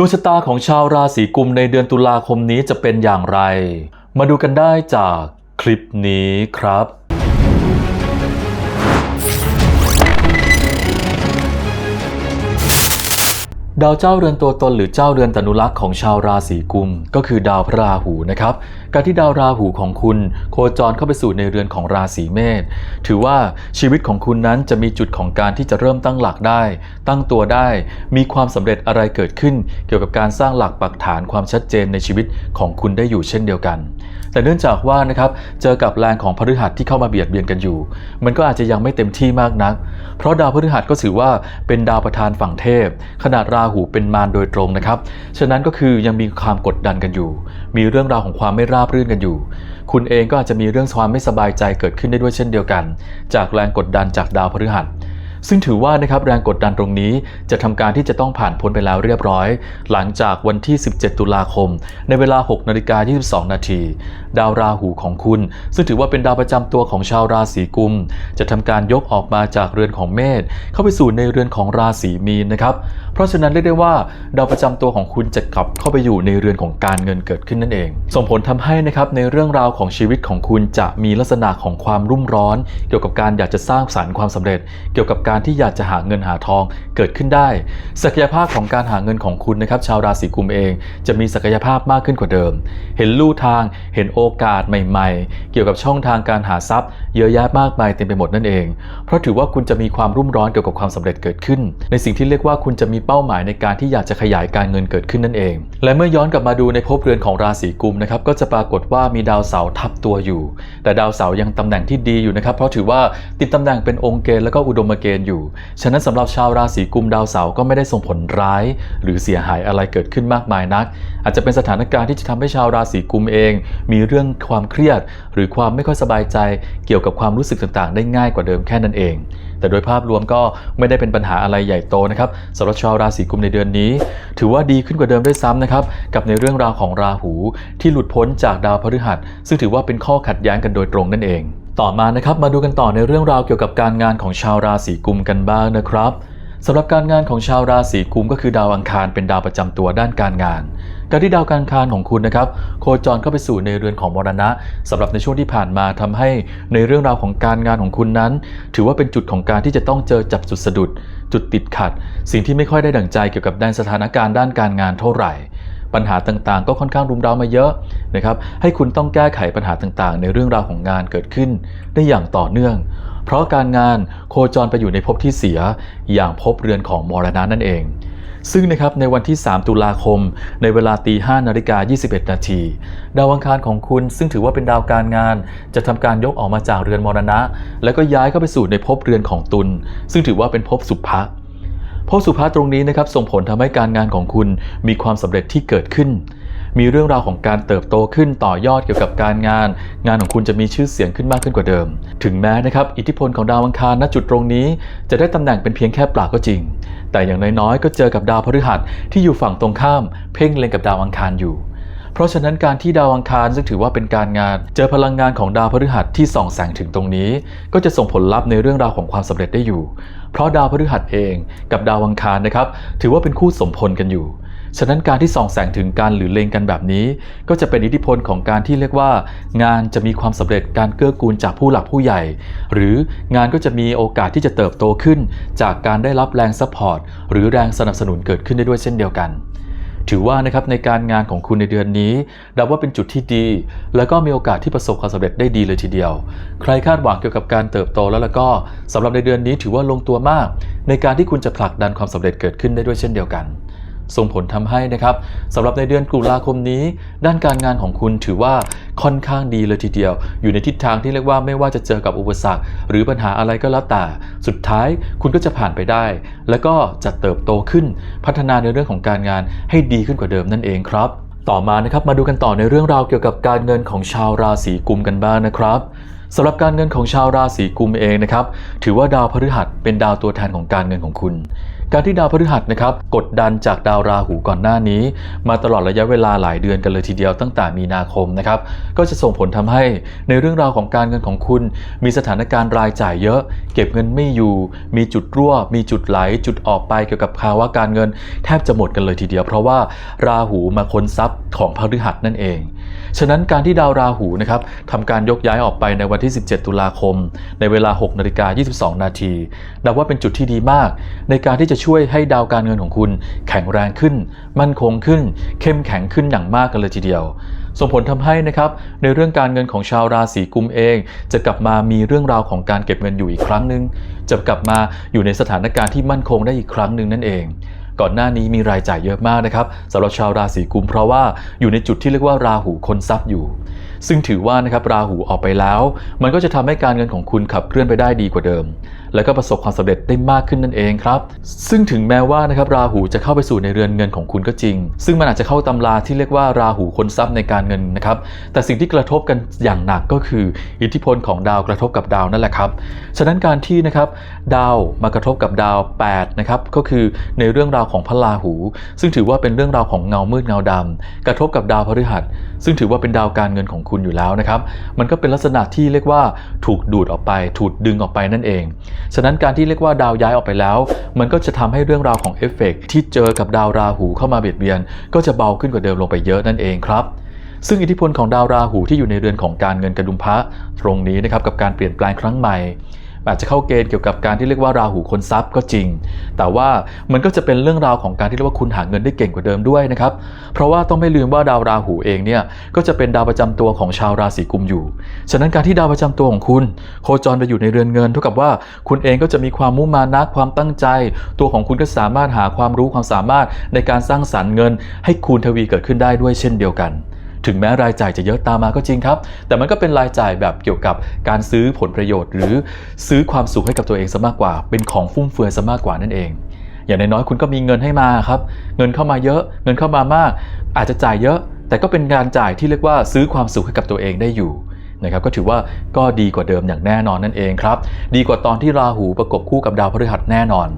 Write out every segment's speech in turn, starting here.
ดวงชะตาของชาวราศีกุมในเดือนตุลาคมนี้จะเป็นอย่างไร มาดูกันได้จากคลิปนี้ครับ ดาวเจ้าเรือนตัวตนหรือเจ้าเรือนตนุลักษ์ของชาวราศีกุม ก็คือดาวพระราหูนะครับ การที่ดาวราหูของคุณ โคจรเข้าไปสู่ในเรือนของราศีเมษถือว่าชีวิตของคุณนั้นจะมีจุดของการที่จะเริ่มตั้งหลักได้ ตั้งตัวได้ มีความสำเร็จอะไรเกิดขึ้น เกี่ยวกับการสร้างหลักปักฐานความชัดเจนในชีวิตของคุณได้อยู่เช่นเดียวกัน แต่เนื่องจากว่านะครับเจอกับแรงของพฤหัสที่เข้ามาเบียดเบียนกันอยู่ มันก็อาจจะยังไม่เต็มที่มากนัก เพราะดาวพฤหัสก็ถือว่าเป็นดาวประธานฝั่งเทพ ขนาดราหูเป็นมารโดยตรงนะครับ ฉะนั้นก็คือยังมีความกดดันกันอยู่ มีเรื่องราวของความไม่ราบรื่นกันอยู่ คุณเองก็อาจจะมีเรื่องความไม่สบายใจเกิดขึ้นได้ด้วยเช่นเดียวกัน จากแรงกดดันจากดาวพฤหัส ซึ่งถือว่านะครับแรงกดดันตรงนี้จะทำการที่จะต้องผ่านพ้นไปแล้วเรียบร้อย หลังจากวันที่ 17 ตุลาคม ในเวลา 6 นาฬิกา 22 นาที ดาวราหูของคุณ ซึ่งถือว่าเป็นดาวประจำตัวของชาวราศีกุม จะทำการยกออกมาจากเรือนของเมษเข้าไปสู่ในเรือนของราศีมีนนะครับเพราะฉะนั้นเรียกได้ว่าดาวประจำตัวของคุณจะกลับเข้าไปอยู่ในเรือนของการเงินเกิดขึ้นนั่นเอง ส่งผลทำให้นะครับในเรื่องราวของชีวิตของคุณจะมีลักษณะของความรุ่มร้อน เกี่ยวกับการอยากจะสร้างสรรค์ความสำเร็จ เกี่ยวกับการที่อยากจะหาเงินหาทองเกิดขึ้นได้ ศักยภาพของการหาเงินของคุณนะครับ ชาวราศีกุมเอง จะมีศักยภาพมากขึ้นกว่าเดิม เห็นลู่ทางเห็นโอกาสใหม่ ๆ เกี่ยวกับช่องทางการหาทรัพย์ เยอะแยะมากมายเต็มไปหมดนั่นเอง เพราะถือว่าคุณจะมีความรุ่มร้อนเกี่ยวกับความสำเร็จเกิดขึ้น ในสิ่งที่เรียกว่าคุณจะมีเป้าหมายในการที่อยากจะขยายการเงินเกิดขึ้นนั่นเอง และเมื่อย้อนกลับมาดูในภพเรือนของราศีกุมนะครับก็จะปรากฏว่ามีดาวเสาร์ทับตัวอยู่ แต่ดาวเสาร์ยังตำแหน่งที่ดีอยู่นะครับเพราะถือว่าติดตำแหน่งเป็นองค์เกณฑ์แล้วก็อุดมเกณฑ์อยู่ ฉะนั้นสำหรับชาวราศีกุมดาวเสาร์ก็ไม่ได้ส่งผลร้าย หรือเสียหายอะไรเกิดขึ้นมากมายนัก อาจจะเป็นสถานการณ์ที่จะทำให้ชาวราศีกุมเอง มีเรื่องความเครียด หรือความไม่ค่อยสบายใจ เกี่ยวกับความรู้สึกต่างๆ ได้ง่ายกว่าเดิมแค่นั้นเอง แต่โดยภาพรวมก็ไม่ได้เป็นปัญหาอะไรใหญ่โตนะครับสำหรับชาวราศีกุมในเดือนนี้ ถือว่าดีขึ้นกว่าเดิมด้วยซ้ำนะครับกับในเรื่องราวของราหูที่หลุดพ้นจากดาวพฤหัส ซึ่งถือว่าเป็นข้อขัดแย้งกันโดยตรงนั่นเอง ต่อมานะครับมาดูกันต่อในเรื่องราวเกี่ยวกับการงานของชาวราศีกุมกันบ้างนะครับสำหรับการงานของชาวราศีกุมก็คือดาวอังคารเป็นดาวประจำตัวด้านการงานการที่ดาวการคารของคุณนะครับโคจรเข้าไปสู่ในเรือนของมรณะสำหรับในช่วงที่ผ่านมาทำให้ในเรื่องราวของการงานของคุณนั้น ถือว่าเป็นจุดของการที่จะต้องเจอจับจุดสะดุด จุดติดขัด สิ่งที่ไม่ค่อยได้ดั่งใจเกี่ยวกับด้านสถานการณ์ด้านการงานเท่าไหร่ ปัญหาต่างๆ ก็ค่อนข้างรุมเร้ามาเยอะนะครับ ให้คุณต้องแก้ไขปัญหาต่างๆ ในเรื่องราวของงานเกิดขึ้น ได้อย่างต่อเนื่อง เพราะการงานโคจรไปอยู่ในภพที่เสีย อย่างภพเรือนของมรณะนั่นเอง ซึ่งนะครับในวันที่ 3 ตุลาคม ในเวลาตี5นาฬิกา21 นาทีดาวอังคารของคุณซึ่งถือว่าเป็นดาวการงาน จะทำการยกออกมาจากเรือนมรณะ แล้วก็ย้ายเข้าไปสู่ในภพเรือนของตุลซึ่งถือว่าเป็นภพสุภะ ภพสุภาษตรงนี้นะครับส่งผลทำให้การงานของคุณมีความสำเร็จที่เกิดขึ้น มีเรื่องราวของการเติบโตขึ้นต่อยอดเกี่ยวกับการงาน งานของคุณจะมีชื่อเสียงขึ้นมากขึ้นกว่าเดิม ถึงแม้นะครับอิทธิพลของดาวอังคารณจุดตรงนี้ จะได้ตำแหน่งเป็นเพียงแค่ปลากก็จริง แต่อย่างน้อยๆก็เจอกับดาวพฤหัสที่อยู่ฝั่งตรงข้าม เพ่งเล็งกับดาวอังคารอยู่ เพราะฉะนั้นการที่ดาวอังคารซึ่งถือว่าเป็นการงาน เจอพลังงานของดาวพฤหัสที่ส่องแสงถึงตรงนี้ ก็จะส่งผลลัพธ์ในเรื่องราวของความสำเร็จได้อยู่ เพราะดาวพฤหัสเองกับดาวอังคารนะครับ ถือว่าเป็นคู่สมพลกันอยู่ฉะนั้นการที่ส่องแสงถึงการหรือเลงกันแบบนี้ ก็จะเป็นอิทธิพลของการที่เรียกว่า งานจะมีความสำเร็จการเกื้อกูลจากผู้หลักผู้ใหญ่ หรืองานก็จะมีโอกาสที่จะเติบโตขึ้น จากการได้รับแรงซัพพอร์ตหรือแรงสนับสนุนเกิดขึ้นได้ด้วยเช่นเดียวกัน ถือว่านะครับในการงานของคุณในเดือนนี้นับว่าเป็นจุดที่ดี แล้วก็มีโอกาสที่ประสบความสำเร็จได้ดีเลยทีเดียว ใครคาดหวังเกี่ยวกับการเติบโตแล้วแล้วก็สำหรับในเดือนนี้ถือว่าลงตัวมาก ในการที่คุณจะผลักดันความสำเร็จเกิดขึ้นได้ด้วยเช่นเดียวกัน ส่งผลทำให้นะครับสำหรับในเดือนตุลาคมนี้ ด้านการงานของคุณถือว่าค่อนข้างดีเลยทีเดียว อยู่ในทิศทางที่เรียกว่าไม่ว่าจะเจอกับอุปสรรค หรือปัญหาอะไรก็แล้วแต่สุดท้ายคุณก็จะผ่านไปได้ แล้วก็จะเติบโตขึ้นพัฒนาในเรื่องของการงานให้ดีขึ้นกว่าเดิมนั่นเองครับต่อมานะครับมาดูกันต่อในเรื่องราวเกี่ยวกับการเงินของชาวราศีกุมกันบ้างนะครับสำหรับการเงินของชาวราศีกุมเองนะครับ ถือว่าดาวพฤหัสเป็นดาวตัวแทนของการเงินของคุณ การที่ดาวพฤหัสนะครับกดดันจากดาวราหูก่อนหน้านี้ มาตลอดระยะเวลาหลายเดือนกันเลยทีเดียวตั้งแต่มีนาคมนะครับก็จะส่งผลทำให้ในเรื่องราวของการเงินของคุณ มีสถานการณ์รายจ่ายเยอะ เก็บเงินไม่อยู่ มีจุดรั่ว มีจุดไหล จุดออกไปเกี่ยวกับภาวะการเงิน แทบจะหมดกันเลยทีเดียว เพราะว่าราหูมาค้นทรัพย์ของพฤหัสนั่นเอง ฉะนั้นการที่ดาวราหูนะครับทำการยกย้ายออกไปในวันที่ 17 ตุลาคม ในเวลา 6นาฬิกา22 นาทีนับว่าเป็นจุดที่ดีมาก ในการที่จะช่วยให้ดาวการเงินของคุณ แข็งแรงขึ้น มั่นคงขึ้น เข้มแข็งขึ้นอย่างมากกันเลยทีเดียวส่งผลทำให้นะครับในเรื่องการเงินของชาวราศีกุมเอง จะกลับมามีเรื่องราวของการเก็บเงินอยู่อีกครั้งหนึ่งจะกลับมาอยู่ในสถานการณ์ที่มั่นคงได้อีกครั้งหนึ่งนั่นเอง ก่อนหน้านี้มีรายจ่ายเยอะมากนะครับสำหรับชาวราศีกุมเพราะว่าอยู่ในจุดที่เรียกว่าราหูคนทรัพย์อยู่ ซึ่งถือว่านะครับราหูออกไปแล้ว มันก็จะทำให้การเงินของคุณขับเคลื่อนไปได้ดีกว่าเดิมแล้วก็ประสบความสำเร็จได้มากขึ้นนั่นเองครับ ซึ่งถึงแม้ว่านะครับราหูจะเข้าไปสู่ในเรือนเงินของคุณก็จริง ซึ่งมันอาจจะเข้าตำราที่เรียกว่าราหูคนทรัพย์ในการเงินนะครับ แต่สิ่งที่กระทบกันอย่างหนักก็คือ อิทธิพลของดาวกระทบกับดาวนั่นแหละครับ ฉะนั้นการที่นะครับดาวมากระทบกับดาว8นะครับก็คือในเรื่องราวของพระราหู ซึ่งถือว่าเป็นเรื่องราวของเงามืดเงาดำกระทบกับดาวพฤหัส ซึ่งถือว่าเป็นดาวการเงินของคุณอยู่แล้วนะครับ มันก็เป็นลักษณะที่เรียกว่าถูกดูดออกไป ถูกดึงออกไปนั่นเองฉะนั้นการที่เรียกว่าดาวย้ายออกไปแล้ว มันก็จะทำให้เรื่องราวของเอฟเฟกต์ที่เจอกับดาวราหูเข้ามาเบียดเบียน ก็จะเบาขึ้นกว่าเดิมลงไปเยอะนั่นเองครับซึ่งอิทธิพลของดาวราหูที่อยู่ในเรือนของการเงินกระดุมพระตรงนี้นะครับกับการเปลี่ยนแปลงครั้งใหม่ อาจจะเข้าเกณฑ์เกี่ยวกับการที่เรียกว่าราหูคนทรัพย์ก็จริง แต่ว่ามันก็จะเป็นเรื่องราวของการที่เรียกว่าคุณหาเงินได้เก่งกว่าเดิมด้วยนะครับ เพราะว่าต้องไม่ลืมว่าดาวราหูเองเนี่ยก็จะเป็นดาวประจำตัวของชาวราศีกุมอยู่ ฉะนั้นการที่ดาวประจำตัวของคุณ โคจรไปอยู่ในเรือนเงิน เท่ากับว่าคุณเองก็จะมีความมุ่งมานะความตั้งใจ ตัวของคุณก็สามารถหาความรู้ความสามารถในการสร้างสรรค์เงิน ให้คูณทวีเกิดขึ้นได้ด้วยเช่นเดียวกัน ถึงแม้รายจ่ายจะเยอะตามมาก็จริงครับ แต่มันก็เป็นรายจ่ายแบบเกี่ยวกับการซื้อผลประโยชน์ หรือซื้อความสุขให้กับตัวเองซะมากกว่า เป็นของฟุ่มเฟือยซะมากกว่านั่นเอง อย่างน้อยๆคุณก็มีเงินให้มาครับ เงินเข้ามาเยอะ เงินเข้ามามาก อาจจะจ่ายเยอะ แต่ก็เป็นการจ่ายที่เรียกว่าซื้อความสุขให้กับตัวเองได้อยู่ นะครับก็ถือว่าก็ดีกว่าเดิมอย่างแน่นอนนั่นเองครับ ดีกว่าตอนที่ราหูประกบคู่กับดาวพฤหัสแน่นอน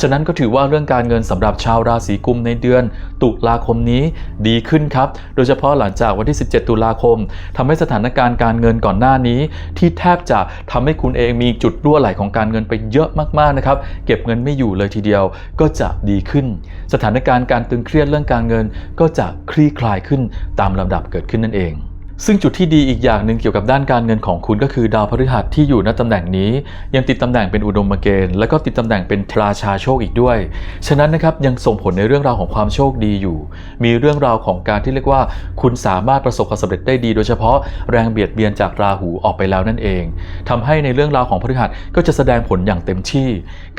ฉะนั้นก็ถือว่าเรื่องการเงินสำหรับชาวราศีกุมในเดือน ตุลาคมนี้ดีขึ้นครับ โดยเฉพาะหลังจากวันที่ 17 ตุลาคมทำให้สถานการณ์การเงินก่อนหน้านี้ ที่แทบจะทำให้คุณเองมีจุดรั่วไหลของการเงินไปเยอะมากๆนะครับเก็บเงินไม่อยู่เลยทีเดียวก็จะดีขึ้น สถานการณ์การตึงเครียดเรื่องการเงินก็จะคลี่คลายขึ้นตามลำดับเกิดขึ้นนั่นเอง ซึ่งจุดที่ดีอีกอย่างหนึ่งเกี่ยวกับด้านการเงินของคุณก็คือดาวพฤหัสที่อยู่ณตำแหน่งนี้ ยังติดตำแหน่งเป็นอุดมเกณฑ์และก็ติดตำแหน่งเป็นราชาโชคอีกด้วย ฉะนั้นนะครับยังส่งผลในเรื่องราวของความโชคดีอยู่ มีเรื่องราวของการที่เรียกว่า คุณสามารถประสบความสำเร็จได้ดี โดยเฉพาะแรงเบียดเบียนจากราหูออกไปแล้วนั่นเองทำให้ในเรื่องราวของพฤหัสก็จะแสดงผลอย่างเต็มที่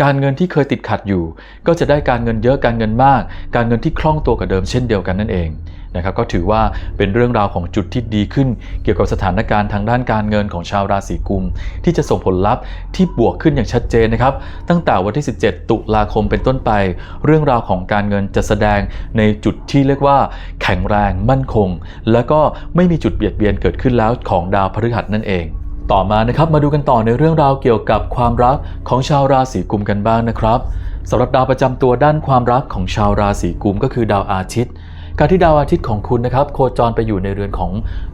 การเงินที่เคยติดขัดอยู่ ก็จะได้การเงินเยอะการเงินมาก การเงินที่คล่องตัวกว่าเดิมเช่นเดียวกันนั่นเอง นะครับก็ถือว่าเป็นเรื่องราวของจุดที่ดีขึ้น เกี่ยวกับสถานการณ์ทางด้านการเงินของชาวราศีกุม ที่จะส่งผลลัพธ์ที่บวกขึ้นอย่างชัดเจนนะครับ ตั้งแต่วันที่ 17 ตุลาคมเป็นต้นไป เรื่องราวของการเงินจะแสดงในจุดที่เรียกว่า แข็งแรงมั่นคง แล้วก็ไม่มีจุดเบียดเบียนเกิดขึ้นแล้วของดาวพฤหัสนั่นเองต่อมานะครับมาดูกันต่อในเรื่องราวเกี่ยวกับความรักของชาวราศีกุมกันบ้างนะครับสำหรับดาวประจำตัวด้านความรักของชาวราศีกุมก็คือดาวอาทิตย์ การที่ดาวอาทิตย์ของคุณนะครับโคจรไปอยู่ในเรือนของ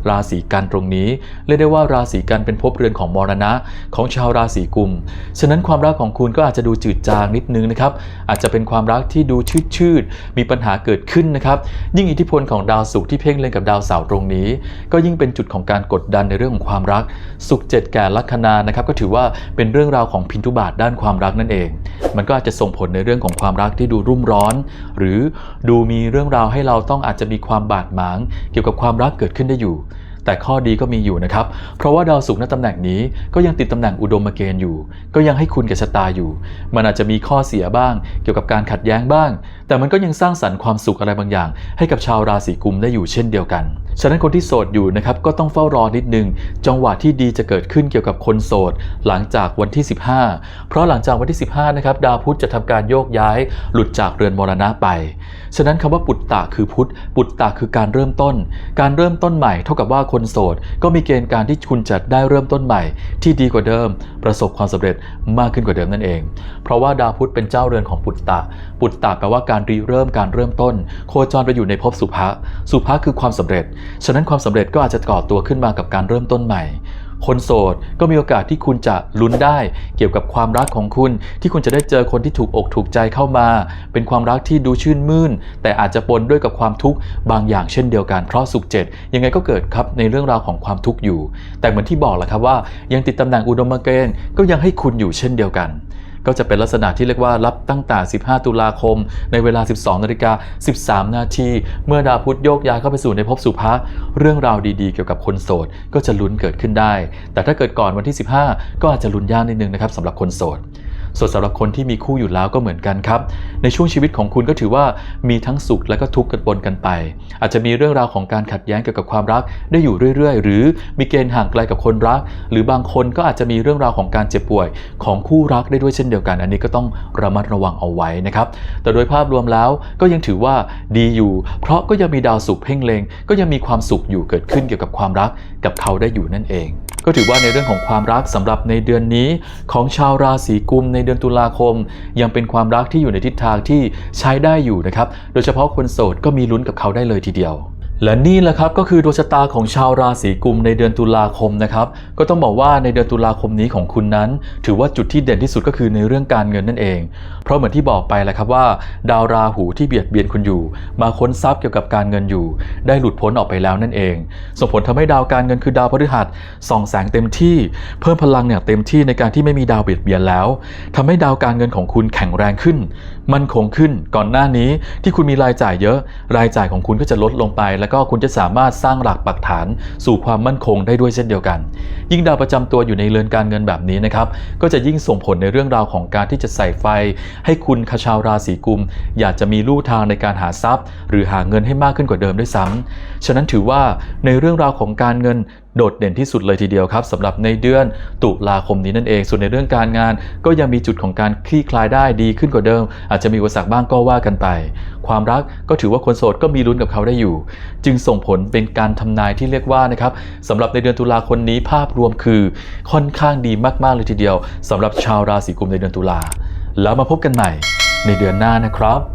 ราศีกันตรงนี้ เรียกได้ว่าราศีกันเป็นภพเรือนของมรณะของชาวราศีกุม ฉะนั้นความรักของคุณก็อาจจะดูจืดจางนิดนึงนะครับ อาจจะเป็นความรักที่ดูชืดชืดมีปัญหาเกิดขึ้นนะครับ ยิ่งอิทธิพลของดาวศุกร์ที่เพ่งเล็งกับดาวเสาร์ตรงนี้ ก็ยิ่งเป็นจุดของการกดดันในเรื่องของความรักศุกร์เจ็ดแก่ลัคนานะครับก็ถือว่าเป็นเรื่องราวของพินทุบาทด้านความรักนั่นเอง มันก็อาจจะส่งผลในเรื่องของความรักที่ดูรุ่มร้อน หรือดูมีเรื่องราวให้เราต้องอาจจะมีความบาดหมาง เกี่ยวกับความรักเกิดขึ้นได้อยู่ แต่ข้อดีก็มีอยู่นะครับ เพราะว่าดาวศุกร์ณตำแหน่งนี้ก็ยังติดตำแหน่งอุดมเกณฑ์อยู่ ก็ยังให้คุณกับชะตาอยู่ มันอาจจะมีข้อเสียบ้าง เกี่ยวกับการขัดแย้งบ้าง แต่มันก็ยังสร้างสรรค์ความสุขอะไรบางอย่าง ให้กับชาวราศีกุมได้อยู่เช่นเดียวกัน ฉะนั้นคนที่โสดอยู่นะครับก็ต้องเฝ้ารอนิดนึง จังหวะที่ดีจะเกิดขึ้นเกี่ยวกับคนโสด หลังจากวันที่ 15 เพราะหลังจากวันที่ 15นะครับดาวพุธจะทำการโยกย้าย หลุดจากเรือนมรณะไป ฉะนั้นคำว่าปุตตะคือพุธปุตตะคือการเริ่มต้น การเริ่มต้นใหม่เท่ากับว่าคนโสด ก็มีเกณฑ์การที่คุณจะได้เริ่มต้นใหม่ ที่ดีกว่าเดิม ประสบความสำเร็จมากขึ้นกว่าเดิมนั่นเอง เพราะว่าดาวพุธเป็นเจ้าเรือนของปุตตะ ปุตตะแปลว่าการรีเริ่มการเริ่มต้น โคจรไปอยู่ในภพสุภะสุภะคือความสำเร็จฉะนั้นความสำเร็จก็อาจจะก่อตัวขึ้นมากับการเริ่มต้นใหม่ คนโสดก็มีโอกาสที่คุณจะลุ้นได้เกี่ยวกับความรักของคุณ ที่คุณจะได้เจอคนที่ถูกอกถูกใจเข้ามา เป็นความรักที่ดูชื่นมื่น แต่อาจจะปนด้วยกับความทุกข์บางอย่างเช่นเดียวกันเพราะสุขเจ็ดยังไงก็เกิดครับในเรื่องราวของความทุกข์อยู่ แต่เหมือนที่บอกแหละครับว่า ยังติดตำแหน่งอุดมเกณฑ์ก็ยังให้คุณอยู่เช่นเดียวกัน ก็จะเป็นลักษณะที่เรียกว่ารับตั้งแต่ 15 ตุลาคม ในเวลา 12นาฬิกา13 นาที เมื่อดาวพุธโยกย้ายเข้าไปสู่ในภพสุภะเรื่องราวดีๆ เกี่ยวกับคนโสด ก็จะลุ้นเกิดขึ้นได้ แต่ถ้าเกิดก่อนวันที่ 15 ก็อาจจะลุ้นยากนิดนึงนะครับสำหรับคนโสด ส่วนสำหรับคนที่มีคู่อยู่แล้วก็เหมือนกันครับ ในช่วงชีวิตของคุณก็ถือว่ามีทั้งสุขและก็ทุกข์กันปนกันไป อาจจะมีเรื่องราวของการขัดแย้งเกี่ยวกับความรักได้อยู่เรื่อยๆ หรือมีเกณฑ์ห่างไกลกับคนรัก หรือบางคนก็อาจจะมีเรื่องราวของการเจ็บป่วยของคู่รักได้ด้วยเช่นเดียวกัน อันนี้ก็ต้องระมัดระวังเอาไว้นะครับ แต่โดยภาพรวมแล้วก็ยังถือว่าดีอยู่ เพราะก็ยังมีดาวสุขเพ่งเลงก็ยังมีความสุขอยู่เกิดขึ้นเกี่ยวกับความรักกับเขาได้อยู่นั่นเอง ก็ถือว่าในเรื่องของความรักสำหรับในเดือนนี้ของชาวราศีกุมในเดือนตุลาคม ยังเป็นความรักที่อยู่ในทิศทางที่ใช้ได้อยู่นะครับ โดยเฉพาะคนโสดก็มีลุ้นกับเขาได้เลยทีเดียว และนี่แหละครับก็คือดวงชะตาของชาวราศีกุมในเดือนตุลาคมนะครับก็ต้องบอกว่าในเดือนตุลาคมนี้ของคุณนั้น ถือว่าจุดที่เด่นที่สุดก็คือในเรื่องการเงินนั่นเอง เพราะเหมือนที่บอกไปแหละครับว่า ดาวราหูที่เบียดเบียนคุณอยู่ มาค้นทรัพย์เกี่ยวกับการเงินอยู่ ได้หลุดพ้นออกไปแล้วนั่นเอง ส่งผลทำให้ดาวการเงินคือดาวพฤหัสส่องแสงเต็มที่ เพิ่มพลังเนี่ยเต็มที่ในการที่ไม่มีดาวเบียดเบียนแล้วทำให้ดาวการเงินของคุณแข็งแรงขึ้น มั่นคงขึ้น ก่อนหน้านี้ที่คุณมีรายจ่ายเยอะ รายจ่ายของคุณก็จะลดลงไปแล้วก็คุณจะสามารถสร้างหลักปักฐานสู่ความมั่นคงได้ด้วยเช่นเดียวกัน ยิ่งดาวประจำตัวอยู่ในเรือนการเงินแบบนี้นะครับก็จะยิ่งส่งผลในเรื่องราวของการที่จะใส่ไฟ ให้คุณขชาวราศีกุม อยากจะมีลู่ทางในการหาทรัพย์ หรือหาเงินให้มากขึ้นกว่าเดิมด้วยซ้ำฉะนั้นถือว่าในเรื่องราวของการเงิน โดดเด่นที่สุดเลยทีเดียวครับสำหรับในเดือนตุลาคมนี้นั่นเอง ส่วนในเรื่องการงาน ก็ยังมีจุดของการคลี่คลายได้ดีขึ้นกว่าเดิม อาจจะมีอุปสรรคบ้างก็ว่ากันไป ความรักก็ถือว่าคนโสดก็มีลุ้นกับเขาได้อยู่ จึงส่งผลเป็นการทำนายที่เรียกว่านะครับสำหรับในเดือนตุลาคมนี้ภาพรวมคือค่อนข้างดีมากๆเลยทีเดียวสำหรับชาวราศีกุมในเดือนตุลาแล้วมาพบกันใหม่ในเดือนหน้านะครับ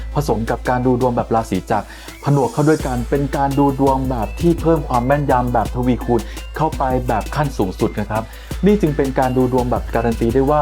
ผสมกับการดูดวงแบบราศีจักรผนวกเข้าด้วยกันเป็นการดูดวงแบบที่เพิ่มความแม่นยำแบบทวีคูณเข้าไปแบบขั้นสูงสุดนะครับ นี่จึงเป็นการดูดวงแบบการันตีได้ว่า